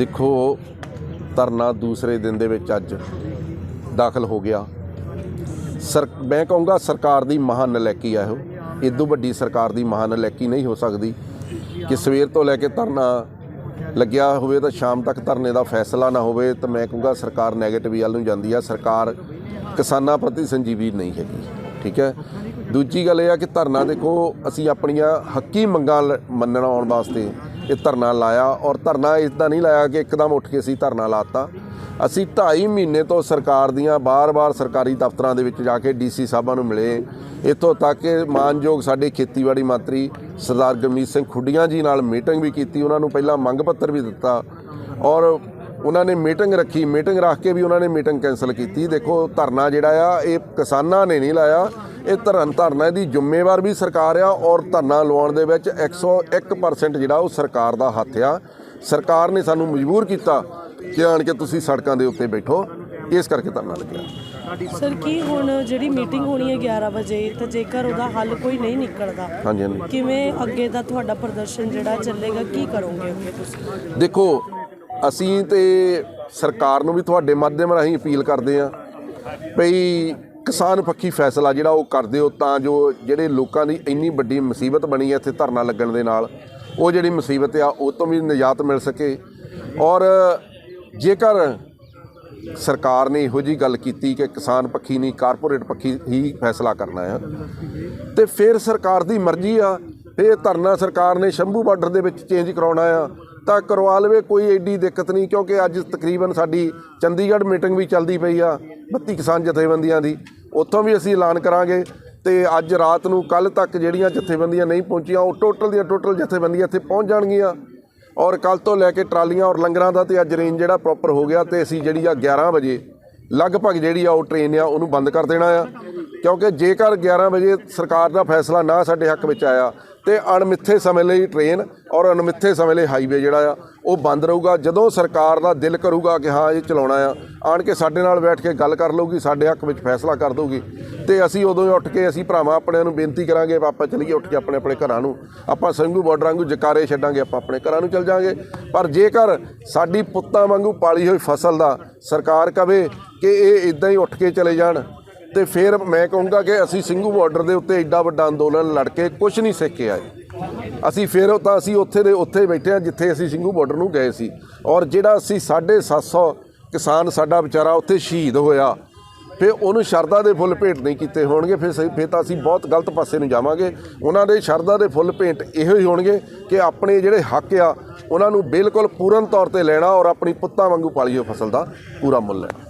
ਦੇਖੋ, ਧਰਨਾ ਦੂਸਰੇ ਦਿਨ ਦੇ ਵਿੱਚ ਅੱਜ ਦਾਖਲ ਹੋ ਗਿਆ। ਸਰ, ਮੈਂ ਕਹੂੰਗਾ ਸਰਕਾਰ ਦੀ ਮਹਾਨ ਨਲੈਕੀ ਆ ਇਹ। ਇਦੋਂ ਵੱਡੀ ਸਰਕਾਰ ਦੀ ਮਹਾਨ ਨਲੈਕੀ ਨਹੀਂ ਹੋ ਸਕਦੀ ਕਿ ਸਵੇਰ ਤੋਂ ਲੈ ਕੇ ਧਰਨਾ ਲੱਗਿਆ ਹੋਵੇ ਤਾਂ ਸ਼ਾਮ ਤੱਕ ਧਰਨੇ ਦਾ ਫੈਸਲਾ ਨਾ ਹੋਵੇ ਤਾਂ ਮੈਂ ਕਹੂੰਗਾ ਸਰਕਾਰ ਨੈਗੇਟਿਵ ਵੱਲ ਨੂੰ ਜਾਂਦੀ ਆ। ਸਰਕਾਰ ਕਿਸਾਨਾਂ ਪ੍ਰਤੀ ਸੰਜੀਵੀ ਨਹੀਂ ਹੈਗੀ, ਠੀਕ ਹੈ? ਦੂਜੀ ਗੱਲ ਇਹ ਆ ਕਿ ਧਰਨਾ ਦੇਖੋ, ਅਸੀਂ ਆਪਣੀਆਂ ਹੱਕੀ ਮੰਗਾਂ ਲ- ਮੰਨਣ ਆਉਣ ਵਾਸਤੇ ਇਹ ਧਰਨਾ ਲਾਇਆ ਔਰ ਧਰਨਾ ਇਦਾਂ ਨਹੀਂ ਲਾਇਆ ਕਿ ਇੱਕਦਮ ਉੱਠ ਕੇ ਅਸੀਂ ਧਰਨਾ ਲਾਤਾ। ਅਸੀਂ 2.5 ਮਹੀਨੇ ਤੋਂ ਸਰਕਾਰ ਦੀਆਂ ਬਾਰ-ਬਾਰ ਸਰਕਾਰੀ ਦਫ਼ਤਰਾਂ ਦੇ ਵਿੱਚ ਜਾ ਕੇ ਡੀਸੀ ਸਾਹਿਬਾਂ ਨੂੰ ਮਿਲੇ। ਇੱਥੋਂ ਤੱਕ ਕਿ ਮਾਨਯੋਗ ਸਾਡੇ ਖੇਤੀਬਾੜੀ ਮੰਤਰੀ ਸਰਦਾਰ ਗਰਮੀਤ ਸਿੰਘ ਖੁੱਡੀਆਂ ਜੀ ਨਾਲ ਮੀਟਿੰਗ ਵੀ ਕੀਤੀ, ਉਹਨਾਂ ਨੂੰ ਪਹਿਲਾਂ ਮੰਗ ਪੱਤਰ ਵੀ ਦਿੱਤਾ। ਔਰ ਉਹਨਾਂ ਨੇ ਮੀਟਿੰਗ ਰੱਖੀ। ਮੀਟਿੰਗ ਰੱਖ ਕੇ ਵੀ ਉਹਨਾਂ ਨੇ ਮੀਟਿੰਗ ਕੈਨਸਲ ਕੀਤੀ। ਦੇਖੋ ਧਰਨਾ ਜਿਹੜਾ ਆ ਇਹ ਕਿਸਾਨਾਂ ਨੇ ਨਹੀਂ ਲਾਇਆ। ਇਹ ਧਰਨ ਧਰਨਾ ਦੀ ਜ਼ਿੰਮੇਵਾਰ ਵੀ ਸਰਕਾਰ ਆ ਔਰ ਧਰਨਾ ਲਵਾਉਣ ਦੇ ਵਿੱਚ 101% ਜਿਹੜਾ ਉਹ ਸਰਕਾਰ ਦਾ ਹੱਥ ਆ। ਸਰਕਾਰ ਨੇ ਸਾਨੂੰ ਮਜਬੂਰ ਕੀਤਾ ਕਿ ਆਣ ਕੇ ਤੁਸੀਂ ਸੜਕਾਂ ਦੇ ਉੱਤੇ ਬੈਠੋ। ਇਸ ਕਰਕੇ ਧਰਨਾ ਲੱਗਿਆ। ਸਰ ਕੀ ਹੁਣ ਜਿਹੜੀ ਮੀਟਿੰਗ ਹੋਣੀ ਹੈ 11 ਵਜੇ ਤੇ ਜੇਕਰ ਉਹਦਾ ਹੱਲ ਕੋਈ ਨਹੀਂ ਨਿਕਲਦਾ ਹਾਂਜੀ ਹਾਂਜੀ। ਕਿਵੇਂ ਅੱਗੇ ਦਾ ਤੁਹਾਡਾ ਪ੍ਰਦਰਸ਼ਨ ਜਿਹੜਾ ਚੱਲੇਗਾ ਕੀ ਕਰੋਗੇ ਅੱਗੇ ਤੁਸੀਂ? ਦੇਖੋ ਅਸੀਂ ਤੇ ਸਰਕਾਰ ਨੂੰ ਵੀ ਤੁਹਾਡੇ ਮਾਧਿਅਮ ਰਾਹੀਂ ਅਪੀਲ ਕਰਦੇ ਆ ਭਈ ਕਿਸਾਨ ਪੱਖੀ ਫੈਸਲਾ ਜਿਹੜਾ ਉਹ ਕਰ ਦਿਓ ਤਾਂ ਜੋ ਜਿਹੜੇ ਲੋਕਾਂ ਦੀ ਇੰਨੀ ਵੱਡੀ ਮੁਸੀਬਤ ਬਣੀ ਹੈ ਇੱਥੇ ਧਰਨਾ ਲੱਗਣ ਦੇ ਨਾਲ, ਉਹ ਜਿਹੜੀ ਮੁਸੀਬਤ ਆ ਉਹ ਤੋਂ ਵੀ ਨਿਜਾਤ ਮਿਲ ਸਕੇ। ਔਰ ਜੇਕਰ ਸਰਕਾਰ ਨੇ ਇਹੋ ਜੀ ਗੱਲ ਕੀਤੀ ਕਿ ਕਿਸਾਨ ਪੱਖੀ ਨਹੀਂ, ਕਾਰਪੋਰੇਟ ਪੱਖੀ ਹੀ ਫੈਸਲਾ ਕਰਨਾ ਆ, ਤੇ ਫਿਰ ਸਰਕਾਰ ਦੀ ਮਰਜ਼ੀ ਆ ਇਹ ਧਰਨਾ ਸਰਕਾਰ ਨੇ ਸ਼ੰਭੂ ਬਾਰਡਰ ਦੇ ਵਿੱਚ ਚੇਂਜ ਕਰਾਉਣਾ ਆ ਤਾਂ ਕਰਵਾ ਲਵੇ, ਕੋਈ ਐਡੀ ਦਿੱਕਤ ਨਹੀਂ, ਕਿਉਂਕਿ ਅੱਜ ਤਕਰੀਬਨ ਸਾਡੀ ਚੰਡੀਗੜ੍ਹ ਮੀਟਿੰਗ ਵੀ ਚੱਲਦੀ ਪਈ ਆ 32 ਕਿਸਾਨ ਜਥੇਬੰਦੀਆਂ ਦੀ। ਉੱਥੋਂ ਵੀ ਅਸੀਂ ਐਲਾਨ ਕਰਾਂਗੇ ਤੇ ਅੱਜ ਰਾਤ ਨੂੰ ਕੱਲ ਤੱਕ ਜਿਹੜੀਆਂ ਜਥੇਬੰਦੀਆਂ ਨਹੀਂ ਪਹੁੰਚੀਆਂ, ਉਹ ਟੋਟਲ ਦੀਆਂ ਟੋਟਲ ਜਥੇਬੰਦੀਆਂ ਇੱਥੇ ਪਹੁੰਚ ਜਾਣਗੀਆਂ। ਔਰ ਕੱਲ ਤੋਂ ਲੈ ਕੇ ਟਰਾਲੀਆਂ ਔਰ ਲੰਗਰਾਂ ਦਾ ਤੇ ਅੱਜ ਰੇਂਜ ਜਿਹੜਾ ਪ੍ਰੋਪਰ ਹੋ ਗਿਆ ਤੇ ਅਸੀਂ ਜਿਹੜੀ ਆ 11 ਵਜੇ ਲਗਭਗ ਜਿਹੜੀ ਆ ਉਹ ਟ੍ਰੇਨ ਆ, ਉਹਨੂੰ ਬੰਦ ਕਰ ਦੇਣਾ ਆ। ਕਿਉਂਕਿ ਜੇਕਰ 11 ਵਜੇ ਸਰਕਾਰ ਦਾ ਫੈਸਲਾ ਨਾ ਸਾਡੇ ਹੱਕ ਵਿੱਚ ਆਇਆ ਤੇ ਅਣਮਿੱਥੇ ਸਮੇਂ ਲਈ ਟ੍ਰੇਨ ਔਰ ਅਣਮਿੱਥੇ ਸਮੇਂ ਲਈ ਹਾਈਵੇ ਜਿਹੜਾ ਆ, ਉਹ ਬੰਦ ਰਹੂਗਾ। ਜਦੋਂ ਸਰਕਾਰ ਦਾ ਦਿਲ ਕਰੂਗਾ ਕਿ ਹਾਂ, ਇਹ ਚਲਾਉਣਾ ਆ, ਆਣ ਕੇ ਸਾਡੇ ਨਾਲ ਬੈਠ ਕੇ ਗੱਲ ਕਰ ਲਊਗੀ, ਸਾਡੇ ਹੱਕ ਵਿੱਚ ਫੈਸਲਾ ਕਰ ਦਊਗੀ। ਤੇ ਅਸੀਂ ਉਦੋਂ ਹੀ ਉੱਠ ਕੇ ਅਸੀਂ ਭਰਾਵਾਂ ਆਪਣਿਆਂ ਨੂੰ ਬੇਨਤੀ ਕਰਾਂਗੇ ਆਪਾਂ ਚਲੀਏ ਉੱਠ ਕੇ ਆਪਣੇ ਆਪਣੇ ਘਰਾਂ ਨੂੰ। ਆਪਾਂ ਸਿੰਘੂ ਬਾਰਡਰ ਵਾਂਗੂ ਜਕਾਰੇ ਛੱਡਾਂਗੇ, ਆਪਾਂ ਆਪਣੇ ਘਰਾਂ ਨੂੰ ਚਲ ਜਾਾਂਗੇ। ਪਰ ਜੇਕਰ ਸਾਡੀ ਪੁੱਤਾਂ ਵਾਂਗੂ ਪਾਲੀ ਹੋਈ ਫਸਲ ਦਾ ਸਰਕਾਰ ਕਵੇ ਕਿ ਇਹ ਇਦਾਂ ਹੀ ਉੱਠ ਕੇ ਚਲੇ ਜਾਣ ਤੇ ਫਿਰ ਮੈਂ ਕਹੂੰਗਾ ਕਿ ਅਸੀਂ ਸਿੰਘੂ ਬਾਰਡਰ ਦੇ ਉੱਤੇ ਐਡਾ ਵੱਡਾ ਅੰਦੋਲਨ ਲੜ ਕੇ ਕੁਝ ਨਹੀਂ ਸਿੱਖ ਕੇ ਆਏ। ਅਸੀਂ ਫਿਰ ਤਾਂ ਅਸੀਂ ਉੱਥੇ ਦੇ ਉੱਥੇ ਬੈਠੇ ਆ ਜਿੱਥੇ ਅਸੀਂ ਸਿੰਘੂ ਬਾਰਡਰ ਨੂੰ ਗਏ ਸੀ। ਔਰ ਜਿਹੜਾ ਅਸੀਂ 750 ਕਿਸਾਨ ਸਾਡਾ ਵਿਚਾਰਾ ਉੱਥੇ ਸ਼ਹੀਦ ਹੋਇਆ, ਫਿਰ ਉਹਨੂੰ ਸ਼ਰਧਾ ਦੇ ਫੁੱਲ ਭੇਟ ਨਹੀਂ ਕੀਤੇ ਹੋਣਗੇ, ਫਿਰ ਸਹੀ ਫਿਰ ਤਾਂ ਅਸੀਂ ਬਹੁਤ ਗਲਤ ਪਾਸੇ ਨੂੰ ਜਾਵਾਂਗੇ। ਉਹਨਾਂ ਦੇ ਸ਼ਰਧਾ ਦੇ ਫੁੱਲ ਭੇਟ ਇਹੋ ਹੀ ਹੋਣਗੇ ਕਿ ਆਪਣੇ ਜਿਹੜੇ ਹੱਕ ਆ, ਉਹਨਾਂ ਨੂੰ ਬਿਲਕੁਲ ਪੂਰਨ ਤੌਰ ਤੇ ਲੈਣਾ ਔਰ ਆਪਣੀ ਪੁੱਤਾਂ ਵਾਂਗੂ ਪਾਲੀ ਹੋਈ ਫਸਲ ਦਾ ਪੂਰਾ ਮੁੱਲ ਲੈਣਾ